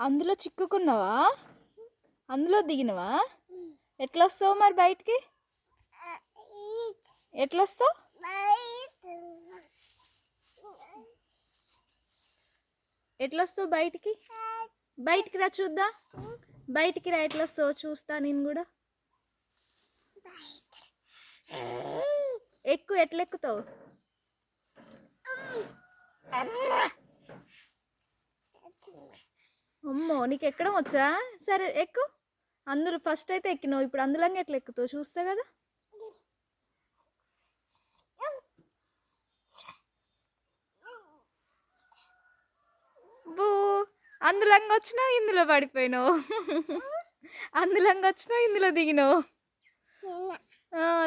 అందులో చిక్కుకున్నావా? అందులో దిగినవా? ఎట్లా వస్తావు మరి బయటికి? ఎట్లా వస్తావు ఎట్లా వస్తావు బయటికి? బయటికి రా చూద్దా. బయటికి రా ఎట్లా వస్తావు చూస్తా నేను కూడా. ఎక్కువ ఎట్లా ఎక్కుతావు అమ్మో! నీకు ఎక్కడం వచ్చా? సరే ఎక్కు. అందులో ఫస్ట్ అయితే ఎక్కినావు. ఇప్పుడు అందులోనే ఎట్లా ఎక్కుతావు? చూస్తా కదా. బూ! అందులంగా వచ్చినావు ఇందులో పడిపోయినావు. అందులంగా వచ్చినావు ఇందులో దిగినావు.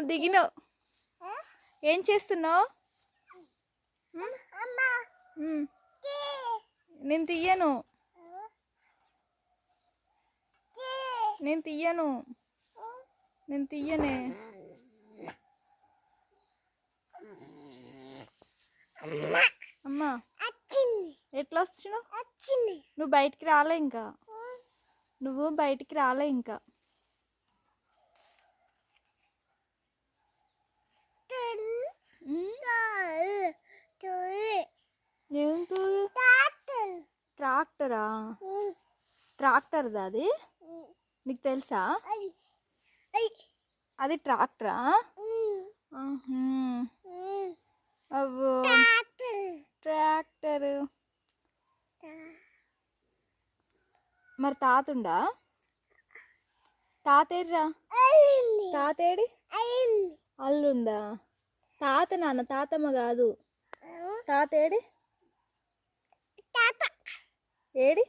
దిగినావు. ఏం చేస్తున్నావు. నేను తీయను. నేను తీయను. నేను తీయనే. అమ్మా. ఎట్లా వచ్చినావు? నువ్వు బయటికి రాలే ఇంకా. నువ్వు బయటికి రాలే ఇంకా. ట్రాక్టరా. ట్రాక్టర్దా అది? నీకు తెలుసా? అది ట్రాక్టరా. అవ్వో. ట్రాక్టర్. మరి తాతుండా? తాతేడ్రా? తాతేడి? అల్లుందా? తాత నాన్న తాతమ్మ కాదు. తాతేడి? ఏడి?